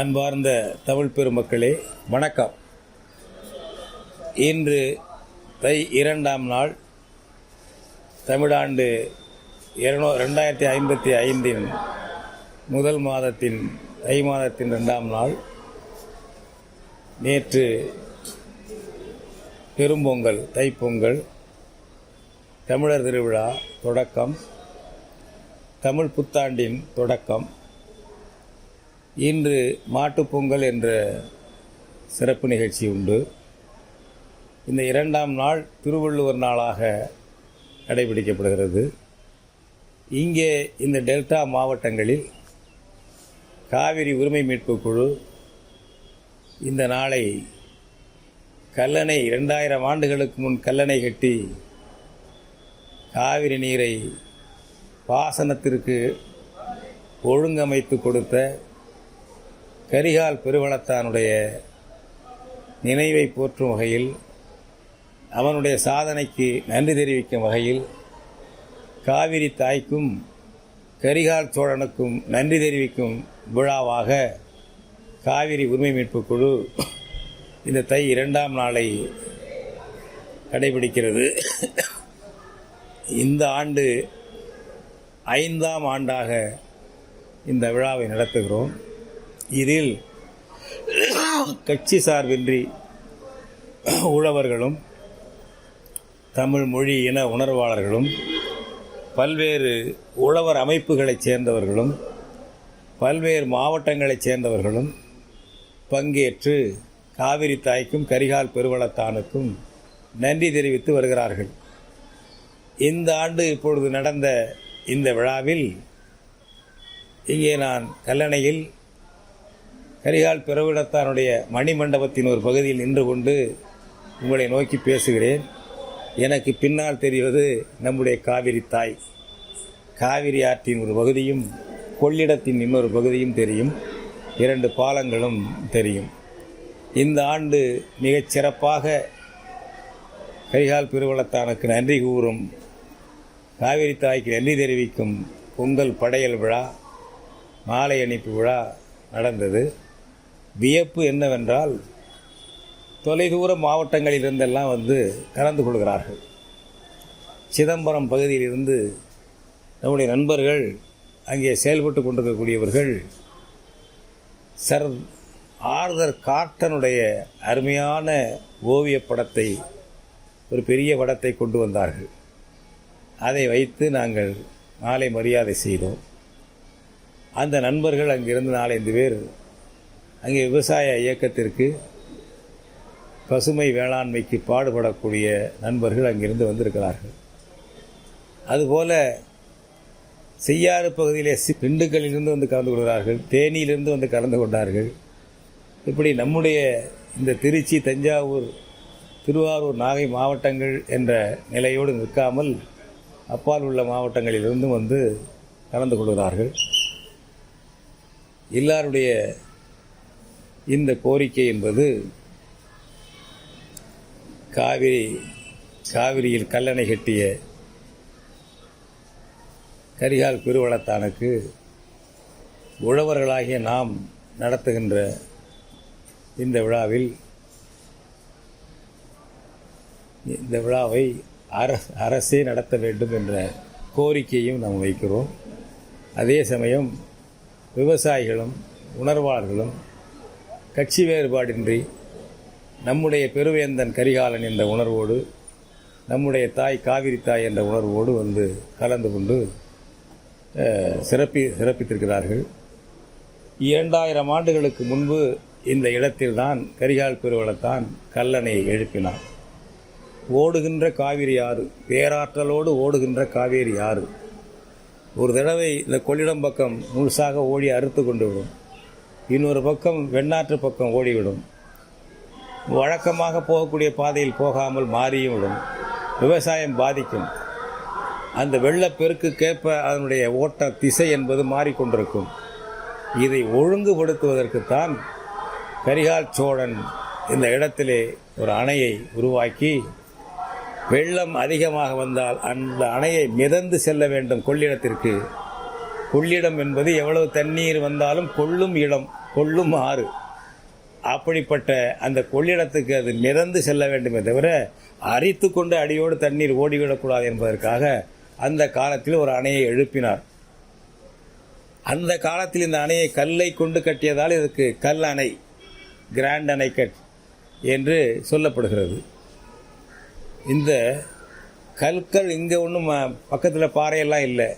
அன்பார்ந்த தமிழ் பெருமக்களே வணக்கம். இன்று தை இரண்டாம் நாள் தமிழாண்டு இருநூ ரெண்டாயிரத்தி ஐம்பத்தி ஐந்தின் முதல் மாதத்தின் தை மாதத்தின் ரெண்டாம் நாள். நேற்று பெரும்பொங்கல் தைப்பொங்கல் தமிழர் திருவிழா தொடக்கம் தமிழ் புத்தாண்டின் தொடக்கம். இன்று மாட்டுப்பொங்கல் என்ற சிறப்பு நிகழ்ச்சி உண்டு. இந்த இரண்டாம் நாள் திருவள்ளுவர் நாளாக கடைபிடிக்கப்படுகிறது. இங்கே இந்த டெல்டா மாவட்டங்களில் காவிரி உரிமை மீட்பு குழு இந்த நாளை கல்லணை இரண்டாயிரம் ஆண்டுகளுக்கு முன் கல்லணை கட்டி காவிரி நீரை பாசனத்திற்கு ஒழுங்கமைத்து கொடுத்த கரிகால் பெருவளத்தானுடைய நினைவை போற்றும் வகையில் அவனுடைய சாதனைக்கு நன்றி தெரிவிக்கும் வகையில் காவிரி தாய்க்கும் கரிகால் சோழனுக்கும் நன்றி தெரிவிக்கும் விழாவாக காவிரி உரிமை மீட்பு குழு இந்த தை இரண்டாம் நாளை கடைபிடிக்கிறது. இந்த ஆண்டு ஐந்தாம் ஆண்டாக இந்த விழாவை நடத்துகிறோம். இதில் கட்சி சார்பின்றி உழவர்களும் தமிழ் மொழி இன உணர்வாளர்களும் பல்வேறு உழவர் அமைப்புகளைச் சேர்ந்தவர்களும் பல்வேறு மாவட்டங்களைச் சேர்ந்தவர்களும் பங்கேற்று காவிரி தாய்க்கும் கரிகால் பெருவளத்தானுக்கும் நன்றி தெரிவித்து வருகிறார்கள். இந்த ஆண்டு இப்பொழுது நடந்த இந்த விழாவில் இங்கே நான் கல்லணையில் கரிகால் பிறவிடத்தானுடைய மணிமண்டபத்தின் ஒரு பகுதியில் நின்று கொண்டு உங்களை நோக்கி பேசுகிறேன். எனக்கு பின்னால் தெரிவது நம்முடைய காவிரி தாய். காவிரி ஆற்றின் ஒரு பகுதியும் கொள்ளிடத்தின் இன்னொரு பகுதியும் தெரியும். இரண்டு பாலங்களும் தெரியும். இந்த ஆண்டு மிகச் சிறப்பாக கரிகால் பெருவளத்தானுக்கு நன்றி கூறும். காவிரி தாய்க்கு நன்றி தெரிவிக்கும் பொங்கல் படையல் விழா மாலை அணிப்பு விழா நடந்தது. வியப்பு என்னவென்றால் தொலைதூர மாவட்டங்களிலிருந்தெல்லாம் வந்து கலந்து கொள்கிறார்கள். சிதம்பரம் பகுதியிலிருந்து நம்முடைய நண்பர்கள் அங்கே செயல்பட்டு கொண்டிருக்கக்கூடியவர்கள் சர் ஆர்தர் கார்ட்டனுடைய அருமையான ஓவியப் படத்தை ஒரு பெரிய படத்தை கொண்டு வந்தார்கள். அதை வைத்து நாங்கள் மாலை மரியாதை செய்தோம். அந்த நண்பர்கள் அங்கிருந்து நாலஞ்சு பேர் அங்கே விவசாய இயக்கத்திற்கு பசுமை வேளாண்மைக்கு பாடுபடக்கூடிய நண்பர்கள் அங்கிருந்து வந்திருக்கிறார்கள். அதுபோல செய்யாறு பகுதியிலே சி- திண்டுக்கல்லிலிருந்து வந்து கலந்து கொள்கிறார்கள் தேனியிலிருந்து வந்து கலந்து கொண்டார்கள். இப்படி நம்முடைய இந்த திருச்சி தஞ்சாவூர் திருவாரூர் நாகை மாவட்டங்கள் என்ற நிலையோடு நிற்காமல் அப்பால் உள்ள மாவட்டங்களிலிருந்தும் வந்து கலந்து கொள்கிறார்கள். எல்லாருடைய இந்த கோரிக்கை என்பது காவிரி காவிரியில் கல்லணை கட்டிய கரிகால் பெருவளத்தானுக்கு உழவர்களாகிய நாம் நடத்துகின்ற இந்த விழாவில் இந்த விழாவை அரசே நடத்த வேண்டும் என்ற கோரிக்கையும் நாம் வைக்கிறோம். அதே சமயம் விவசாயிகளும் உணர்வாளர்களும் கட்சி வேறுபாடின்றி நம்முடைய பெருவேந்தன் கரிகாலன் என்ற உணர்வோடு நம்முடைய தாய் காவிரி தாய் என்ற உணர்வோடு வந்து கலந்து கொண்டு சிறப்பி சிறப்பித்திருக்கிறார்கள். இரண்டாயிரம் ஆண்டுகளுக்கு முன்பு இந்த இடத்தில்தான் கரிகால் பெருவளத்தான் கல்லணை எழுப்பினார் ஓடுகின்ற காவிரி ஆறு பேராற்றலோடு ஓடுகின்ற காவேரி ஆறு. ஒரு தடவை இந்த கொள்ளிடம் பக்கம் முழுசாக ஓடி அறுத்து கொண்டு விடும். இன்னொரு பக்கம் வெண்ணாற்று பக்கம் ஓடிவிடும். வழக்கமாக போகக்கூடிய பாதையில் போகாமல் மாறியும் விடும். விவசாயம் பாதிக்கும். அந்த வெள்ளப்பெருக்குக்கேற்ப அதனுடைய ஓட்ட திசை என்பது மாறிக்கொண்டிருக்கும். இதை ஒழுங்குபடுத்துவதற்குத்தான் கரிகால் சோழன் இந்த இடத்திலே ஒரு அணையை உருவாக்கி வெள்ளம் அதிகமாக வந்தால் அந்த அணையை மிதந்து செல்ல வேண்டும் கொள்ளிடத்திற்கு. கொள்ளிடம் என்பது எவ்வளவு தண்ணீர் வந்தாலும் கொள்ளும் இடம். கொள்ளும் ஆறு அப்படிப்பட்ட அந்த கொள்ளிடத்துக்கு அது மிதந்து செல்ல வேண்டுமே தவிர அரித்து கொண்டு அடியோடு தண்ணீர் ஓடிவிடக்கூடாது என்பதற்காக அந்த காலத்தில் ஒரு அணையை எழுப்பினார். அந்த காலத்தில் இந்த அணையை கல்லை கொண்டு கட்டியதால் இதுக்கு கல் அணை கிராண்ட் அணைக்கட் என்று சொல்லப்படுகிறது. இந்த கற்கள் இங்கே ஒன்றும் பக்கத்தில் பாறையெல்லாம் இல்லை.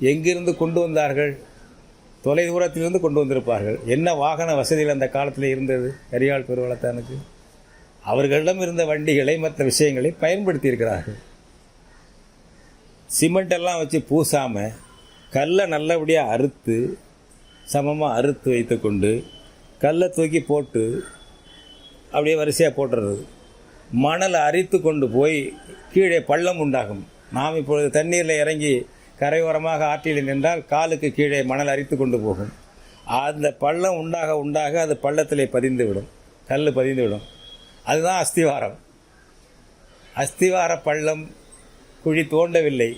எங்கிருந்து கொண்டு வந்தார்கள்? தொலை தூரத்திலிருந்து கொண்டு வந்திருப்பார்கள். என்ன வாகன வசதிகள் அந்த காலத்தில் இருந்தது? கரியாள் பெருவளத்தானுக்கு? அவர்களிடம் இருந்த வண்டிகளை மற்ற விஷயங்களை பயன்படுத்தி இருக்கிறார்கள் சிமெண்ட் எல்லாம் வச்சு பூசாமல் கல்லை நல்லபடியாக அறுத்து சமமாக அறுத்து வைத்துக்கொண்டு கல்லை தூக்கி போட்டு அப்படியே வரிசையாக போட்டுறது. மணலை அரித்து கொண்டு போய் கீழே பள்ளம் உண்டாகும். நாம் இப்பொழுது தண்ணீரில் இறங்கி கரையோரமாக ஆற்றில் நின்றால் காலுக்கு கீழே மணல் அரித்து கொண்டு போகும். அந்த பள்ளம் உண்டாக உண்டாக அது பள்ளத்தில் பதிந்துவிடும். கல் பதிந்துவிடும். அதுதான் அஸ்திவாரம். அஸ்திவார பள்ளம் குழி தோண்டவில்லை.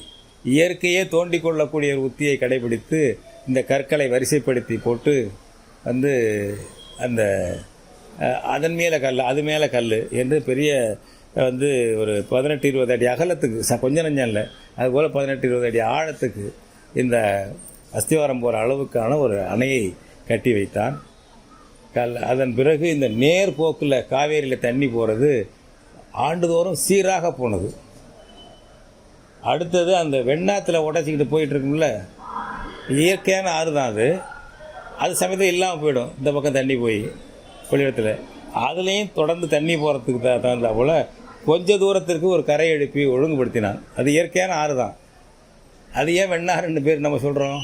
இயற்கையே தோண்டிக்கொள்ளக்கூடிய ஒரு உத்தியை கடைபிடித்து இந்த கற்களை வரிசைப்படுத்தி போட்டு வந்து அந்த அதன் மேலே கல் அது மேலே கல் என்று பெரிய வந்து ஒரு பதினெட்டு இருபது அடி அகலத்துக்கு ச கொஞ்சம் நஞ்சம் இல்லை. அதுபோல் பதினெட்டு இருபது அடி ஆழத்துக்கு இந்த அஸ்திவாரம் போகிற அளவுக்கான ஒரு அணையை கட்டி வைத்தான். கல் அதன் பிறகு இந்த நேர் போக்கில் காவேரியில் தண்ணி போகிறது ஆண்டுதோறும் சீராக போனது. அடுத்தது அந்த வெண்ணாத்தில் உடச்சிக்கிட்டு போயிட்டுருக்கும்ல இயற்கையான ஆறு தான் அது. அது சமயத்தில் இல்லாமல் போயிடும். இந்த பக்கம் தண்ணி போய் கொள்ளிடத்தில் அதுலேயும் தொடர்ந்து தண்ணி போகிறதுக்கு த தகுந்தா போல் கொஞ்ச தூரத்திற்கு ஒரு கரை எழுப்பி ஒழுங்குபடுத்தினான். அது இயற்கையான ஆறு தான். அது ஏன் வெண்ணாறுன்னு பேர் நம்ம சொல்கிறோம்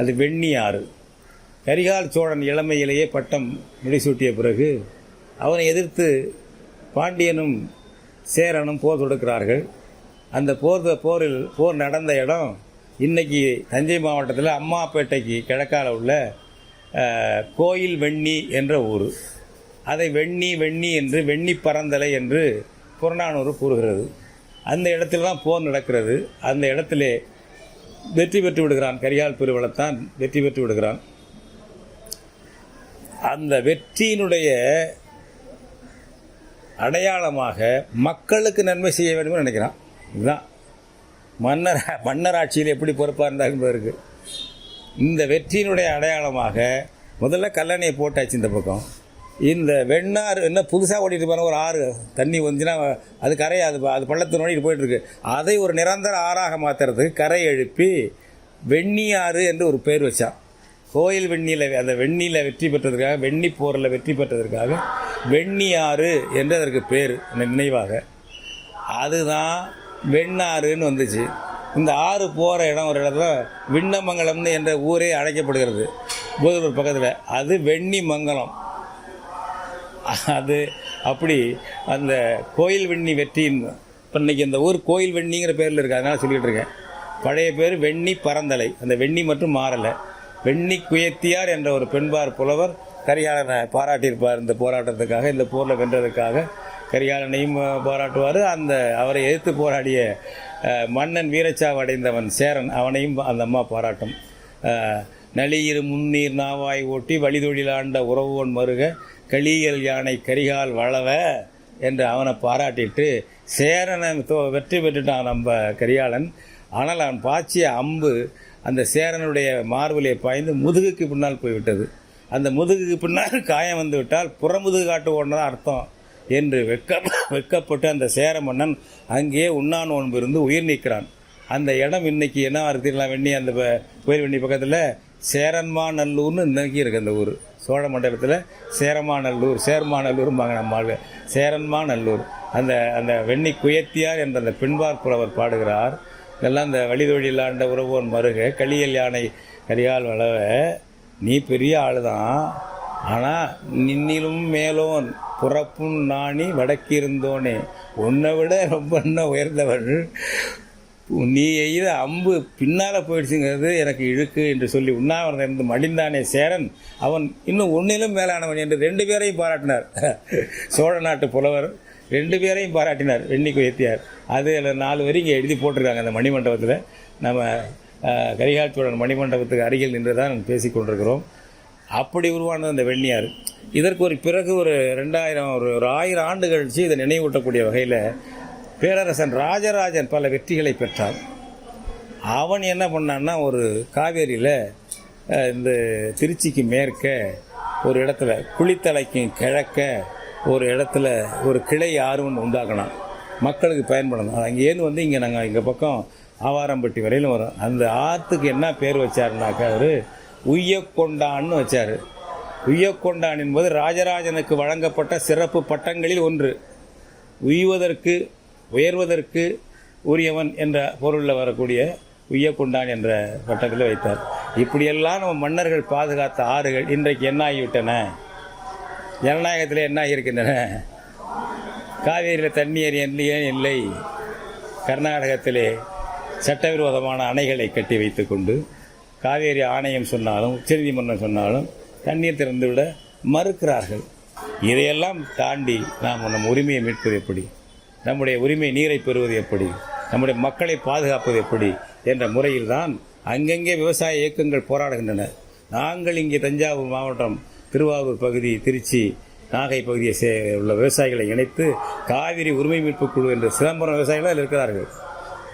அது வெண்ணி ஆறு. கரிகால் சோழன் இளமையிலேயே பட்டம் முடிசூட்டிய பிறகு அவனை எதிர்த்து பாண்டியனும் சேரனும் போர் தொடுக்கிறார்கள். அந்த போர் போரில் போர் நடந்த இடம் இன்றைக்கி தஞ்சை மாவட்டத்தில் அம்மாப்பேட்டைக்கு கிழக்கால உள்ள கோயில் வெண்ணி என்ற ஊர். அதை வெண்ணி வெண்ணி என்று வெண்ணி பரந்தலை என்று புறநானூறு கூறுகிறது. அந்த இடத்துல தான் போர் நடக்கிறது. அந்த இடத்திலே வெற்றி பெற்று விடுகிறான். கரிகால் பெருவளத்தான் வெற்றி பெற்று விடுகிறான். அந்த வெற்றியினுடைய அடையாளமாக மக்களுக்கு நன்மை செய்ய வேண்டும்னு நினைக்கிறான். இதுதான். மன்னர் மன்னர் ஆட்சியில் எப்படி பொறுப்பாக இருந்தார் என்பதற்கு இந்த வெற்றியினுடைய அடையாளமாக முதல்ல கல்லணையை போட்டாச்சு இந்த பக்கம். இந்த வெண்ணாறு என்ன புதுசாக ஓடிட்டு போன ஒரு ஆறு. தண்ணி வந்துச்சுன்னா அது கரையாது அது பள்ளத்து ஓடிட்டு போயிட்டுருக்கு. அதை ஒரு நிரந்தர ஆறாக மாற்றுறதுக்கு கரை எழுப்பி வெண்ணியாறு என்று ஒரு பேர் வச்சான். கோயில் வெண்ணியில் அந்த வெண்ணியில் வெற்றி பெற்றதற்காக வெண்ணி போரில் வெற்றி பெற்றதற்காக வெண்ணியாறு என்று அதற்கு பேர் நினைவாக. அதுதான் வெண்ணாறுன்னு வந்துச்சு. இந்த ஆறு போகிற இடம் ஒரு இடத்துல விண்ணமங்கலம்னு என்ற ஊரே அழைக்கப்படுகிறது. பூதலூர் பக்கத்தில். அது வெண்ணி மங்கலம். அது அப்படி அந்த கோயில் வெண்ணி வெற்றின்னு இப்போ இன்றைக்கி இந்த ஊர் கோயில் வெண்ணிங்கிற பேரில் இருக்குது அதனால் சொல்லிகிட்டு இருக்கேன். பழைய பேர் வெண்ணி பரந்தலை. அந்த வெண்ணி மட்டும் மாறலை. வெண்ணி குயத்தியார் என்ற ஒரு பெண்பார் புலவர் கரிகாலனை பாராட்டியிருப்பார் இந்த போராட்டத்துக்காக இந்த போரில் வென்றதுக்காக கரிகாலனையும் போராட்டுவார் பாராட்டுவார். அந்த அவரை எதிர்த்து போராடிய மன்னன் வீரச்சாவு அடைந்தவன் சேரன் அவனையும் அந்த அம்மா பாராட்டும். நளியிரு முன்னீர் நாவாய் ஓட்டி வழிதொழிலாண்ட உறவுவன் மருக களியல் யானை கரிகால் வளவ என்று அவனை பாராட்டிட்டு சேரனை தோ- வெற்றி பெற்றுட்டான் நம்ம கரிகாலன். ஆனால் அவன் பாய்ச்சிய அம்பு அந்த சேரனுடைய மார்பிலே பாய்ந்து முதுகுக்கு பின்னால் போய்விட்டது. அந்த முதுகுக்கு பின்னால் காயம் வந்து விட்டால் புறமுதுகு காட்டு ஓடுனதான் அர்த்தம் என்று வெக்க வெக்கப்பட்டு அந்த சேர மன்னன் அங்கேயே உண்ணான் நோன்பு இருந்து உயிர் நீக்கிறான். அந்த இடம் இன்னைக்கு என்ன இருக்குலாம் வெண்ணி அந்த கோயில் வெண்ணி பக்கத்தில் சேரன்மாநல்லூர்னு இன்னைக்கு இருக்குது அந்த ஊர். சோழ மண்டலத்தில் சேரமாநல்லூர் சேர்மாநல்லூரும்பாங்க நம்ம ஆளு. சேரன்மாநல்லூர். அந்த அந்த வெண்ணி குயத்தியார் என்ற அந்த பின்பார் புலவர் பாடுகிறார். இதெல்லாம் இந்த வழிதொழிலாண்ட உறவோன் மருக களியல் யானை கரியால் வளவ நீ பெரிய ஆளுதான். ஆனால் நின்னிலும் மேலோன் புறப்பும் நாணி வடக்கிருந்தோனே. உன்னை விட ரொம்ப இன்னும் உயர்ந்தவன் நீ எய்த அம்பு பின்னால் போயிடுச்சுங்கிறது எனக்கு இழுக்கு என்று சொல்லி உண்ணாவிரதம் இருந்து மடிந்தானே சேரன். அவன் இன்னும் ஒன்னிலும் மேலானவன் என்று ரெண்டு பேரையும் பாராட்டினார். சோழ நாட்டு புலவர் ரெண்டு பேரையும் பாராட்டினார் வெண்ணி குயத்தியார் அது நாலு வரி இங்கே எழுதி போட்டிருக்காங்க அந்த மணிமண்டபத்தில். நம்ம கரிகால் சோழன் மணிமண்டபத்துக்கு அருகில் நின்று தான் பேசிக் கொண்டிருக்கிறோம். அப்படி உருவானது அந்த வெண்ணியார் இதற்கு ஒரு பிறகு ஒரு ரெண்டாயிரம் ஒரு ஒரு ஆயிரம் ஆண்டு கழிச்சு இதை நினைவூட்டக்கூடிய வகையில் பேரரசன் ராஜராஜன் பல வெற்றிகளை பெற்றான். அவன் என்ன பண்ணான்னா ஒரு காவேரியில் இந்த திருச்சிக்கு மேற்க ஒரு இடத்துல குளித்தலைக்கு கிழக்க ஒரு இடத்துல ஒரு கிளை ஆறு ஒன்று உண்டாக்கினான். மக்களுக்கு பயன்படணும். அது அங்கேருந்து வந்து இங்கே நாங்கள் இங்கே பக்கம் ஆவாரம்பட்டி வரையிலும் வரும். அந்த ஆற்றுக்கு என்ன பேர் வச்சாருனாக்கா அவர் உய்யக்கொண்டான்னு வச்சார். உய்யக்கொண்டான் என்பது ராஜராஜனுக்கு வழங்கப்பட்ட சிறப்பு பட்டங்களில் ஒன்று. உய்வதற்கு உயர்வதற்கு உரியவன் என்ற பொருளில் வரக்கூடிய உய்யக்குண்டான் என்ற பட்டத்தில் வைத்தார். இப்படியெல்லாம் நம்ம மன்னர்கள் பாதுகாத்த ஆறுகள் இன்றைக்கு என்ன ஆகிவிட்டன ஜனநாயகத்தில் என்ன ஆகியிருக்கின்றன காவேரியில் தண்ணீர் இல்லையே இல்லை. கர்நாடகத்திலே சட்டவிரோதமான அணைகளை கட்டி வைத்துக்கொண்டு காவேரி ஆணையம் சொன்னாலும் உச்சநீதிமன்றம் சொன்னாலும் தண்ணீர் திறந்துவிட மறுக்கிறார்கள். இதையெல்லாம் தாண்டி நாம் நம் உரிமையை மீட்பது எப்படி? நம்முடைய உரிமை நீரை பெறுவது எப்படி? நம்முடைய மக்களை பாதுகாப்பது எப்படி? என்ற முறையில்தான் அங்கங்கே விவசாய இயக்கங்கள் போராடுகின்றன. நாங்கள் இங்கே தஞ்சாவூர் மாவட்டம் திருவாரூர் பகுதி திருச்சி நாகை பகுதியை சே உள்ள விவசாயிகளை இணைத்து காவிரி உரிமை மீட்பு குழு என்ற சிதம்பரம் விவசாயிகளும் அதில் இருக்கிறார்கள்.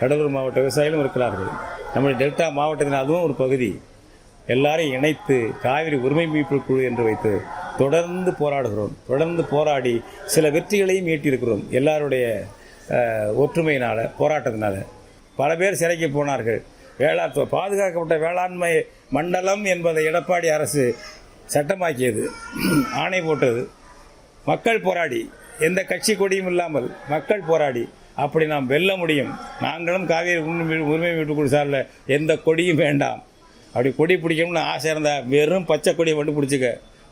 கடலூர் மாவட்ட விவசாயிகளும் இருக்கிறார்கள். நம்முடைய டெல்டா மாவட்டத்தின் அதுவும் ஒரு பகுதி. எல்லாரையும் இணைத்து காவிரி உரிமை மீட்பு குழு என்று வைத்து தொடர்ந்து போராடுகிறோம். தொடர்ந்து போராடி சில வெற்றிகளையும் ஈட்டியிருக்கிறோம். எல்லாருடைய ஒற்றுமையினால் போராட்டத்தினால். போராட்டத்தினால பல பேர் சிறைக்கு போனார்கள். வேளாண் பாதுகாக்கப்பட்ட வேளாண்மை மண்டலம் என்பதை எடப்பாடி அரசு சட்டமாக்கியது. ஆணை போட்டது. மக்கள் போராடி எந்த கட்சி கொடியும் இல்லாமல் மக்கள் போராடி அப்படி நாம் வெல்ல முடியும். நாங்களும் காவேரி உரிமை உரிமை மீட்பு குழு சார்பில் எந்த கொடியும் வேண்டாம். அப்படி கொடி பிடிக்கணும்னு ஆசை இருந்தால் வெறும் பச்சை கொடியை மட்டும் பிடிச்சிக்க.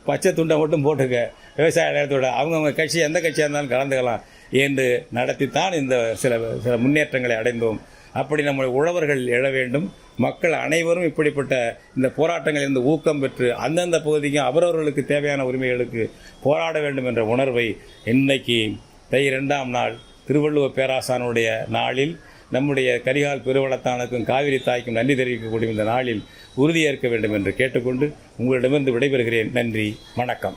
பச்சை துண்டை மட்டும் போட்டுக்க. விவசாய நிலத்தோட அவங்கவுங்க கட்சி எந்த கட்சியாக இருந்தாலும் கலந்துக்கலாம் என்று நடத்தித்தான் இந்த சில சில முன்னேற்றங்களை அடைந்தோம். அப்படி நம்முடைய உழவர்கள் எழ வேண்டும். மக்கள் அனைவரும் இப்படிப்பட்ட இந்த போராட்டங்களிலிருந்து ஊக்கம் பெற்று அந்தந்த பகுதிக்கும் அவரவர்களுக்கு தேவையான உரிமைகளுக்கு போராட வேண்டும் என்ற உணர்வை இன்னைக்கு தை ரெண்டாம் நாள் திருவள்ளுவர் பேராசானுடைய நாளில் நம்முடைய கரிகால் பெருவளத்தானுக்கும் காவிரி தாய்க்கும் நன்றி தெரிவிக்கக்கூடிய இந்த நாளில் உறுதியேற்க வேண்டும் என்று கேட்டுக்கொண்டு உங்களிடமிருந்து விடைபெறுகிறேன். நன்றி வணக்கம்.